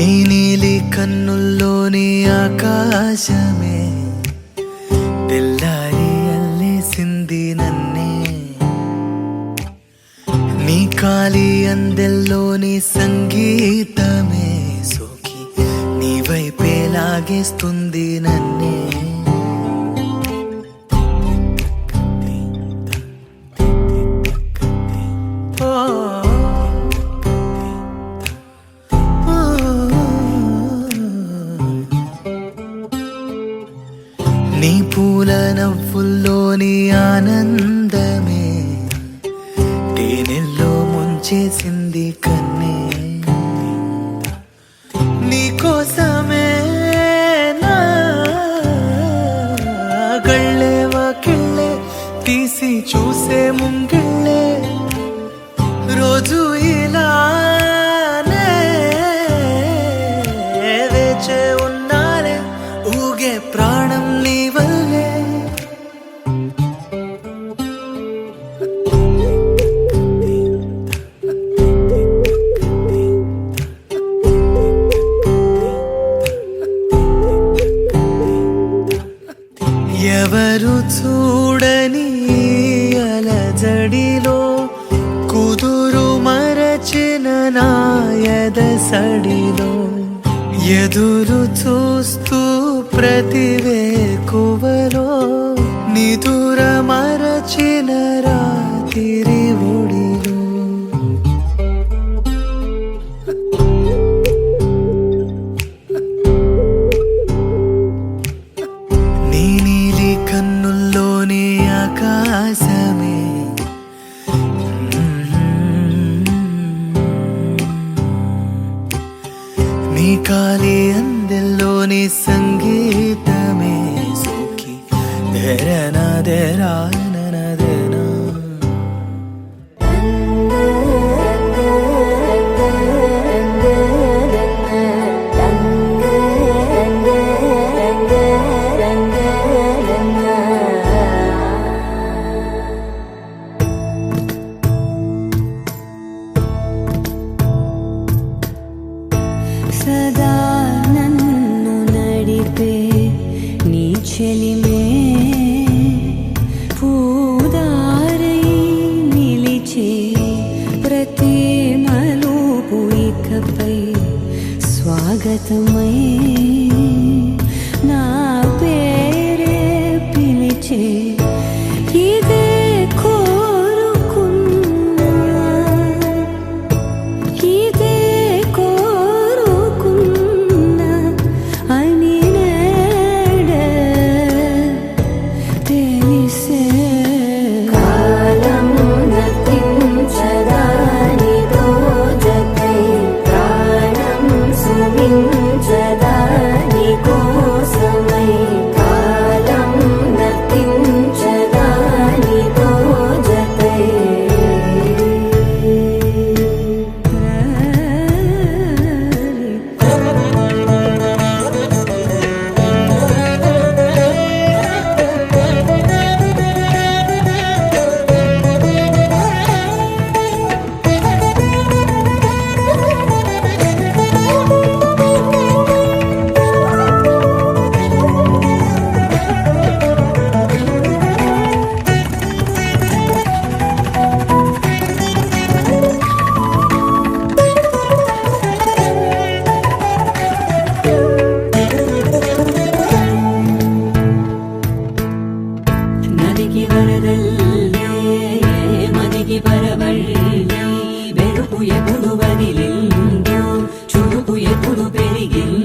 నీలి కన్నుల్లోని ఆకాశమే. తెల్లారి అల్లేసింది నన్నే. నీ కాలి అందెల్లోని సంగీతమే. సోకి నీ వైపే లాగేస్తుంది నన్నే. చేసింది కన్నే. నీకోసమే నా గళ్ళే వాకిళ్ళే తీసి చూసే ముంగిళ్ళే. రోజు ఈ ఎవరు చూడని అలజడిలో కుదురు మరచిన నాయద సడిలో ఎదురు చూస్తూ ప్రతివే కువలో నిదుర మరచిన రాతిరి నీ కాలి అందెల్లోని సంగీతమే సోకి. దెరన దెరాన దెనా స్వాగతమై నా పుడు బనిలిందు చూడు పుయ పుడు పెరిగిల్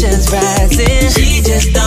temperature's rising. She just